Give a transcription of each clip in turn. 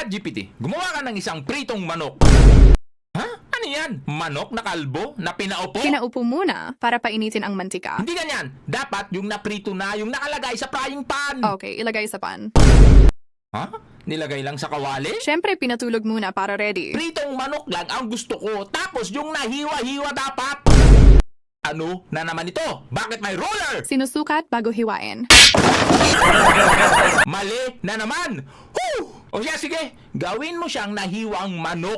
ChatGPT, gumawa ka ng isang pritong manok. Ha? Ano yan? Manok na kalbo? Na pinaupo? Pinaupo muna para painitin ang mantika. Hindi ganyan. Dapat yung naprito na, yung nakalagay sa frying pan. Okay, ilagay sa pan. Ha? Nilagay lang sa kawali? Siyempre, pinatulog muna para ready. Pritong manok lang ang gusto ko. Tapos yung nahiwa-hiwa dapat. Ano na naman ito? Bakit may roller? Sinusukat bago hiwain. Mali na naman. Whew! O siya, sige. Gawin mo siyang nahiwang manok.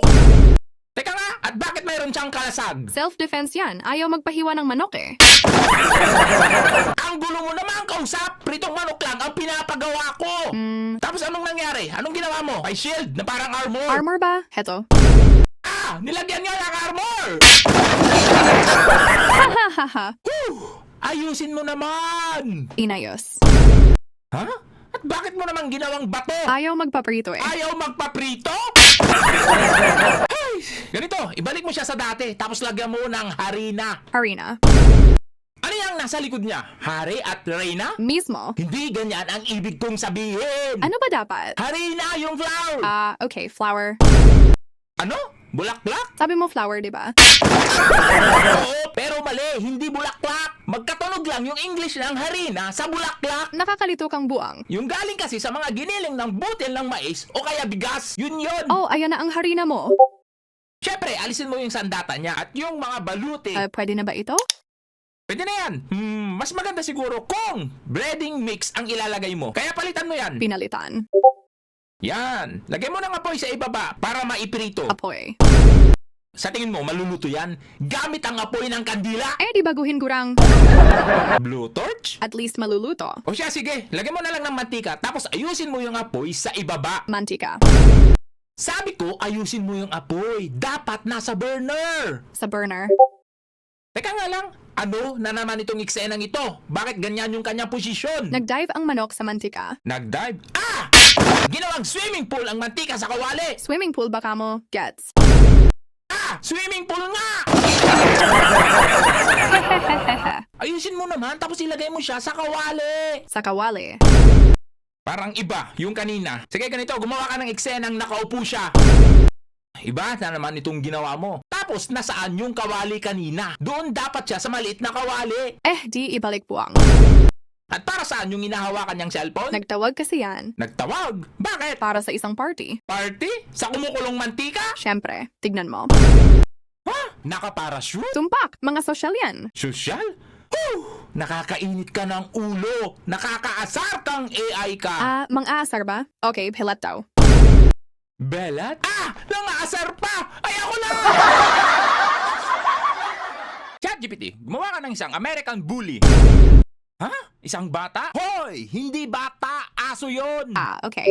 Teka nga, at bakit mayroon siyang kalasag? Self-defense yan. Ayaw magpahiwa ng manok eh. Ang gulo mo naman kausap. Pritong manok lang ang pinapagawa ko. Hmm, Tapos anong nangyari? Anong ginawa mo? May shield na parang armor. armor ba? Heto. ah! Nilagyan niya ng armor! Ayusin mo naman! Inayos. Ha? At bakit mo naman ginawang bato? Ayaw magpaprito eh. Ayaw magpaprito? Ay, ganito, ibalik mo siya sa dati, tapos lagyan mo ng harina. Harina. Ano yung nasa likod niya? Hari at Reyna? Mismo. Hindi ganyan ang ibig kong sabihin. Ano ba dapat? Harina yung flower. Ah, okay, flower. ano? Bulaklak? Sabi mo flower, di ba? Oo, pero mali, hindi bulaklak. Magkatunog lang yung English ng harina sa bulaklak. Nakakalito kang buang. Yung galing kasi sa mga giniling ng butil ng mais o kaya bigas. Yun yun. Oh, ayan na ang harina mo. Siyempre, alisin mo yung sandata niya at yung mga baluti. Ah, pwede na ba ito? Pwede na yan. Hmm, mas maganda siguro kung breading mix ang ilalagay mo. Kaya palitan mo yan. Pinalitan. Yan. Lagay mo ng apoy sa ibaba para maiprito. Apoy. Sa tingin mo, maluluto yan? Gamit ang apoy ng kandila. Eh, di baguhin gurang. Blue torch? At least maluluto. O siya, sige. Lagay mo na lang ng mantika tapos ayusin mo yung apoy sa ibaba. Mantika. Sabi ko, ayusin mo yung apoy. Dapat nasa burner. Sa burner. Teka nga lang, ano na naman itong eksenang ito? Bakit ganyan yung kanyang posisyon? Nagdive ang manok sa mantika. Nagdive. Ah! Ginawang swimming pool ang mantika sa kawali. Swimming pool baka mo. Gets. Swimming pool nga! Ayusin mo naman tapos ilagay mo siya sa kawali. sa kawali. Parang iba yung kanina. Sige ganito, gumawa ka ng eksenang nakaupo siya. Iba na naman itong ginawa mo. Tapos nasaan yung kawali kanina? Doon dapat siya sa maliit na kawali. Eh, di ibalik buwang. At para saan yung inahawakan niyang cellphone? Nagtawag kasi yan. Nagtawag. Bakit? Para sa isang party. Party? Sa kumukulong mantika? Siyempre, tignan mo. Ha? Nakaparachute? Tumpak, mga sosyal yan. Sosyal? Huh! Nakakainit ka ng ulo. Nakakaasar kang AI ka. Ah, mang-aasar ba? Okay, pilat daw. Belat? Ah! Nangaasar pa! Ay ako na! ChatGPT, gumawa ka ng isang American Bully. Ha? Isang bata? Hoy! Hindi bata! Aso yon. Ah, okay.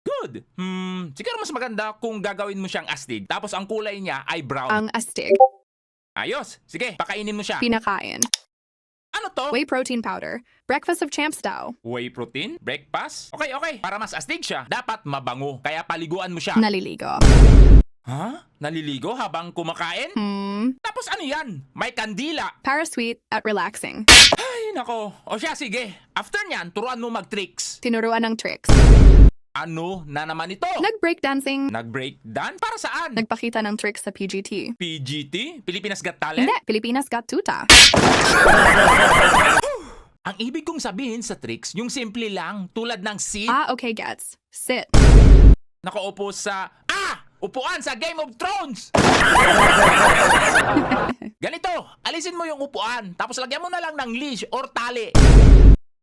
Good! Hmm, siguro mas maganda kung gagawin mo siyang astig tapos ang kulay niya ay brown. Ang astig. Ayos! Sige, pakainin mo siya. Pinakain. ano to? Whey protein powder. Breakfast of champs daw. Whey protein? Breakfast? Okay, okay. Para mas astig siya, dapat mabango. Kaya paliguan mo siya. Naliligo. Ha? Naliligo habang kumakain? Hmm. Tapos ano yan? May kandila. Para sweet at relaxing. Ay, nako. O siya, sige. After niyan, turuan mo mag-tricks. Tinuruan ng tricks. Ano na naman ito? Nag-breakdancing. Nag-break dance? Para saan? Nagpakita ng tricks sa PGT. PGT? Pilipinas Got Talent? Hindi, Pilipinas got tuta. Ang ibig kong sabihin sa tricks, yung simple lang, tulad ng sit, Ah, okay, gets. Sit. nakaupo sa! Upuan sa Game of Thrones! Ganito, alisin mo yung upuan, tapos lagyan mo na lang ng leash or tali.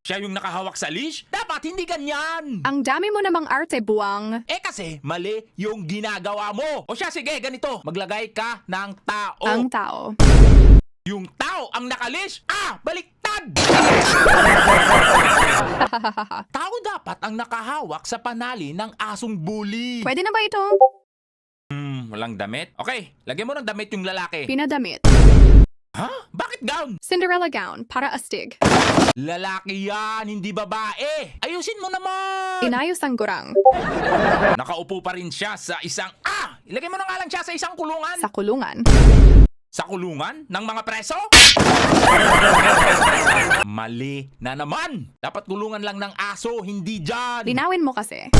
Siya yung nakahawak sa leash? Dapat hindi ganyan! Ang dami mo namang arte, buwang. Eh kasi, mali yung ginagawa mo. O siya, sige, ganito. Maglagay ka ng tao. Ang tao. Yung tao ang nakalish. Ah, baliktad! tao dapat ang nakahawak sa panali ng asong bully. Pwede na ba ito? Walang damit? Okay, lagyan mo ng damit yung lalaki. Pinadamit. ha? Bakit gown? Cinderella gown. Para astig. Lalaki yan, hindi babae. Ayusin mo naman. Inayos ang gurang. Nakaupo pa rin siya sa isang... Ah! Ilagay mo na nga lang siya sa isang kulungan. Sa kulungan. Sa kulungan ng mga preso? Mali na naman. Dapat kulungan lang ng aso, hindi dyan. Linawin mo kasi.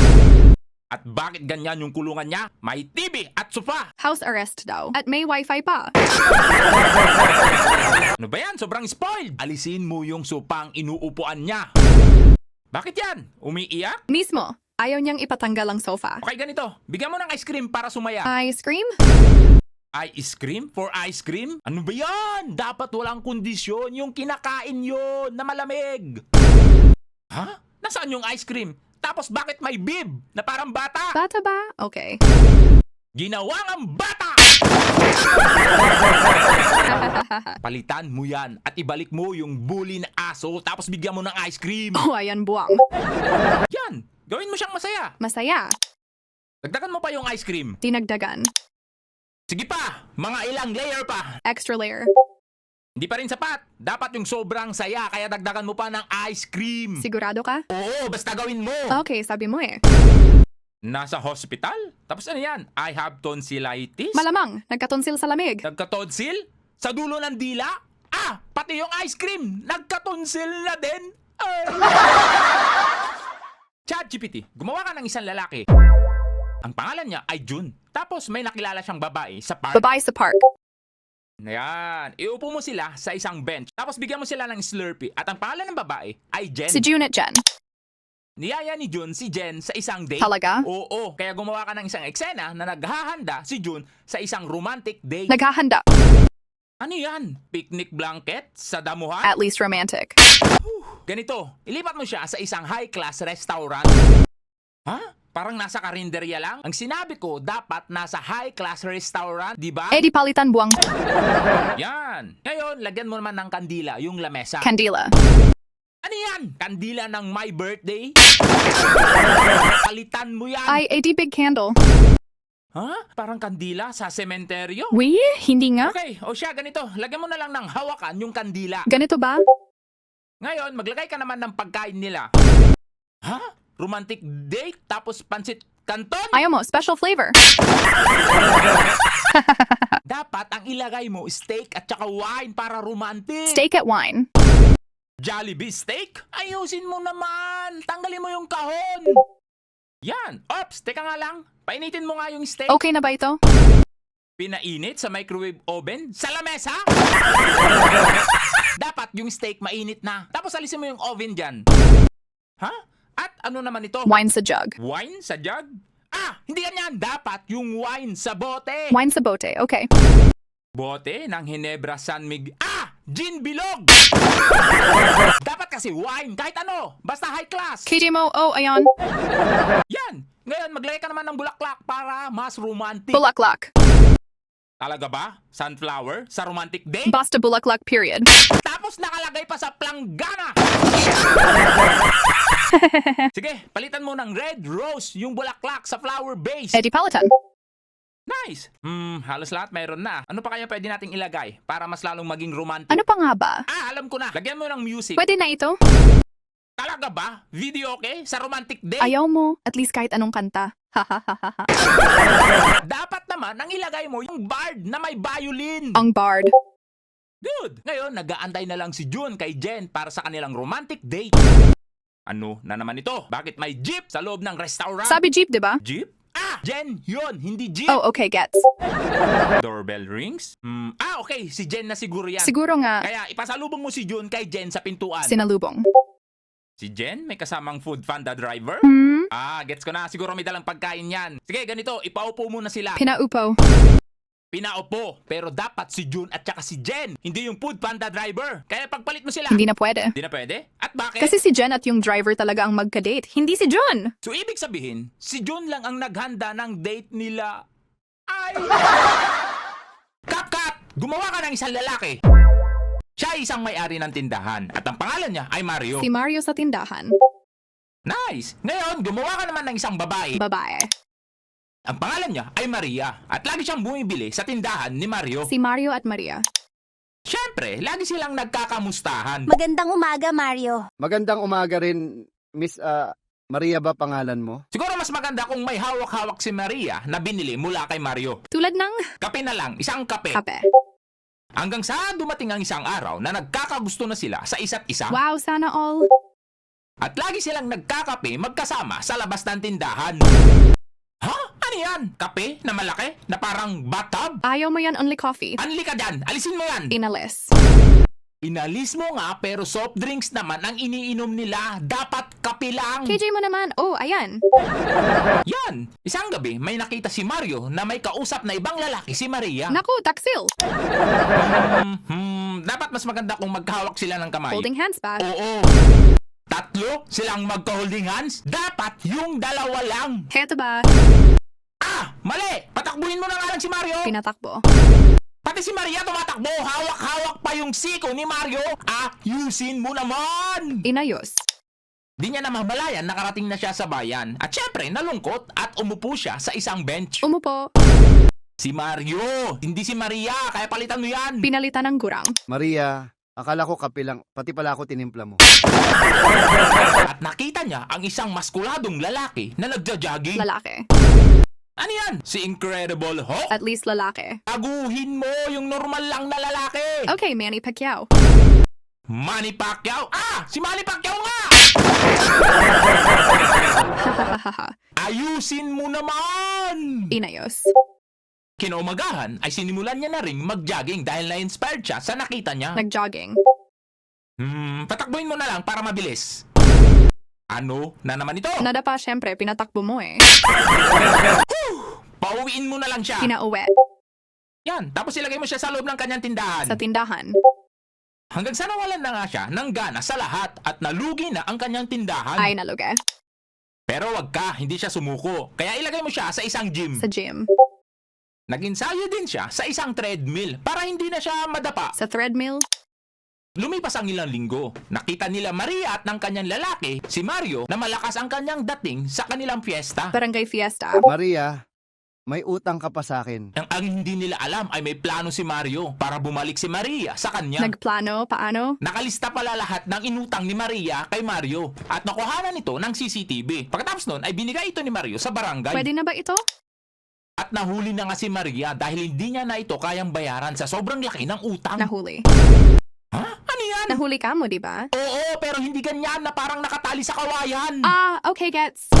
At bakit ganyan yung kulungan niya? May TV at sofa. House arrest daw. At may wifi pa. Ano ba yan? Sobrang spoiled. Alisin mo yung sopang inuupuan niya. Bakit yan? Umiiyak? Mismo. Ayaw niyang ipatanggal ang sofa. Okay, ganito. Bigyan mo ng ice cream para sumaya. Ice cream? Ice cream? For ice cream? Ano ba yan? Dapat walang kondisyon yung kinakain yon na malamig. Ha? Nasaan yung ice cream? Tapos bakit may bib na parang bata? Bata ba? Okay. Ginawang ang bata! Palitan mo yan at ibalik mo yung bully na aso tapos bigyan mo ng ice cream. oh, ayan buwang. Yan! Gawin mo siyang masaya. Masaya. Dagdagan mo pa yung ice cream. Dinagdagan. Sige pa! Mga ilang layer pa! Extra layer. Hindi pa rin sapat. Dapat yung sobrang saya kaya dagdagan mo pa ng ice cream. Sigurado ka? Oo, basta gawin mo. Okay, sabi mo eh. Nasa hospital? Tapos ano yan? I have tonsillitis? Malamang, nagkatonsil sa lamig. Nagkatonsil? Sa dulo ng dila? Ah, pati yung ice cream, nagkatonsil na din. Ay. ChatGPT, gumawa ka ng isang lalaki. Ang pangalan niya ay June. Tapos may nakilala siyang babae sa park. Babae sa park. Ayan, iupo mo sila sa isang bench. Tapos bigyan mo sila ng Slurpee. At ang pangalan ng babae ay Jen. Si June at Jen. Niyaya ni June si Jen sa isang date. Talaga? Oo, kaya gumawa ka ng isang eksena na naghahanda si June sa isang romantic date. Naghahanda. ano yan? Picnic blanket sa damuhan? At least romantic. Ganito, ilipat mo siya sa isang high-class restaurant. Ha? Parang nasa karinderya lang? Ang sinabi ko, dapat nasa high-class restaurant, di ba? Eh di palitan buwang. Yan. Ngayon, lagyan mo naman ng kandila, yung lamesa. Candila. ano yan? Kandila ng my birthday? Palitan mo yan. Ay, eh di big candle. Ha? Parang kandila sa sementeryo? We? Hindi nga? Okay, o siya, ganito. Lagyan mo na lang ng hawakan yung kandila. Ganito ba? Ngayon, maglagay ka naman ng pagkain nila. Ha? Romantic date tapos pansit canton? Ayaw mo, special flavor. Dapat ang ilagay mo steak at saka wine para romantic. Steak at wine. Jollibee steak? Ayusin mo naman. Tanggalin mo yung kahon. Yan. Ops, teka nga lang. Painitin mo nga yung steak. Okay na ba ito? Pinainit sa microwave oven? Sa lamesa? Dapat yung steak mainit na. Tapos alisin mo yung oven dyan. Ha? At ano naman ito? Wine sa jug. Wine sa jug? Ah, hindi ganyan. Dapat yung wine sa bote. Wine sa bote. Okay. Bote ng Hinebra San Miguel. Ah! Gin bilog! Dapat kasi wine, kahit ano. Basta high class. KJ mo, oh, ayan. Yan! Ngayon, maglagay ka naman ng bulaklak para mas romantic. Bulaklak. Talaga ba? Sunflower? Sa romantic date? Basta bulaklak period. Tapos nakalagay pa sa planggana! Sige, palitan mo ng red rose yung bulaklak sa flower base. Di palitan. Nice! Hmm, halos lahat mayroon na. Ano pa kaya pwede nating ilagay para mas lalong maging romantic? Ano pa nga ba? Ah, alam ko na. Lagyan mo ng music. Pwede na ito? Talaga ba? Video okay? Sa romantic date? Ayaw mo. At least kahit anong kanta. Hahaha. Dapat naman ang ilagay mo yung bard na may violin. Ang bard. Good! Ngayon, nag-aantay na lang si June kay Jen para sa kanilang romantic date. Ano na naman ito? Bakit may jeep sa loob ng restaurant? Sabi jeep, di ba? Jeep? Ah! Jen, yun! Hindi jeep! Oh, okay, gets. Doorbell rings? Hmm, ah, okay. Si Jen na siguro yan. Siguro nga, Kaya ipasalubong mo si June kay Jen sa pintuan. sinalubong. si Jen may kasamang food panda driver? Hmm? Ah, gets ko na. Siguro may dalang pagkain yan. Sige, ganito. Ipaupo muna sila. Pinaupo. Pinaupo. Pero dapat si June at saka si Jen. Hindi yung food panda driver. Kaya pagpalit mo sila. Hindi na pwede. Hindi na pwede? At bakit? Kasi si Jen at yung driver talaga ang magka-date. Hindi si Jun. So, ibig sabihin, si June lang ang naghanda ng date nila. Ay! Kap, kap! Gumawa ka ng isang lalaki. Siya ay isang may-ari ng tindahan. At ang pangalan niya ay Mario. Si Mario sa tindahan. Nice! Ngayon, gumawa ka naman ng isang babae. Babae. Ang pangalan niya ay Maria. At lagi siyang bumibili sa tindahan ni Mario. Si Mario at Maria. Siyempre, lagi silang nagkakamustahan. Magandang umaga, Mario. Magandang umaga rin, Miss ah, Maria ba pangalan mo? Siguro mas maganda kung may hawak-hawak si Maria na binili mula kay Mario. Tulad ng Kape na lang, isang kape. kape. Hanggang sa dumating ang isang araw na nagkakagusto na sila sa isa't isa. Wow, sana all. At lagi silang nagkakape magkasama sa labas ng tindahan. Yan? Kape na malaki? Na parang bathtub? Ayaw mo yan only coffee. Anli ka dyan! Alisin mo yan! Inalis. Inalis mo nga pero soft drinks naman ang iniinom nila. Dapat kape lang. KJ mo naman. Oh, ayan. Yan! Isang gabi, may nakita si Mario na may kausap na ibang lalaki si Maria. Naku, taksil. Hmm, hmm, dapat mas maganda kung magkahawak sila ng kamay. Holding hands ba? Oo. Tatlo silang magka-holding hands? Dapat yung dalawa lang. Heto ba? Si Mario! Pinatakbo. Pati si Maria tumatakbo! Hawak-hawak pa yung siko ni Mario! Ayusin mo naman! Inayos. Di niya namamalayan nakarating na siya sa bayan. At syempre, nalungkot at umupo siya sa isang bench. Umupo. Si Mario! Hindi si Maria! Kaya palitan mo yan! Pinalitan ng gurang. Maria, akala ko kape lang. Pati pala ako tinimpla mo. At nakita niya ang isang maskuladong lalaki na nagja-jogging. Lalaki. Ano yan? Si Incredible Hulk? At least lalaki. Aguhin mo yung normal lang na lalaki! Okay, Manny Pacquiao. Manny Pacquiao? Ah! Si Manny Pacquiao nga! Ayusin mo naman! Inayos. Kinaumagahan ay sinimulan niya na ring mag-jogging dahil na-inspired siya sa nakita niya. Nag-jogging. Hmm, patakbuhin mo na lang para mabilis. Ano na naman ito? Nadapa syempre, pinatakbo mo eh. Pauwiin mo na lang siya. Pinauwi. Yan, tapos ilagay mo siya sa loob ng kanyang tindahan. Sa tindahan. Hanggang sa nawalan na nga siya ng gana sa lahat at nalugi na ang kanyang tindahan. Ay, nalugi. Pero wag ka, hindi siya sumuko. Kaya ilagay mo siya sa isang gym. Sa gym. Nag-ensayo din siya sa isang treadmill para hindi na siya madapa. Sa threadmill. Lumipas ang ilang linggo. Nakita nila Maria at ng kanyang lalaki, si Mario, na malakas ang kanyang dating sa kanilang fiesta. Barangay fiesta. Maria, may utang ka pa sa akin. Ang, ang hindi nila alam ay may plano si Mario para bumalik si Maria sa kanya. Nagplano, paano? Nakalista pala lahat ng inutang ni Maria kay Mario at nakuhanan ito ng CCTV. Pagkatapos nun ay binigay ito ni Mario sa barangay. Pwede na ba ito? At nahuli na nga si Maria dahil hindi niya na ito kayang bayaran sa sobrang laki ng utang. Nahuli. ha? Ano yan? Nahuli ka mo, di ba? Oo, pero hindi ganyan na parang nakatali sa kawayan. Ah, okay, gets.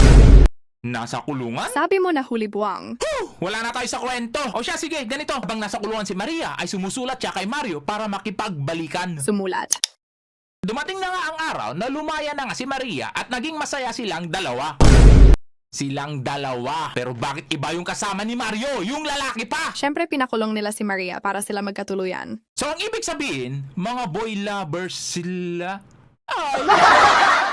Nasa kulungan? Sabi mo nahuli buwang. Wala na tayo sa kwento. O siya, sige, ganito. Habang nasa kulungan si Maria, ay sumusulat siya kay Mario para makipagbalikan. Sumulat. Dumating na nga ang araw na lumaya na nga si Maria at naging masaya silang dalawa. Silang dalawa. Pero bakit iba yung kasama ni Mario? Yung lalaki pa! Siyempre, pinakulong nila si Maria para sila magkatuluyan. So ang ibig sabihin, mga boy lovers sila. Ay!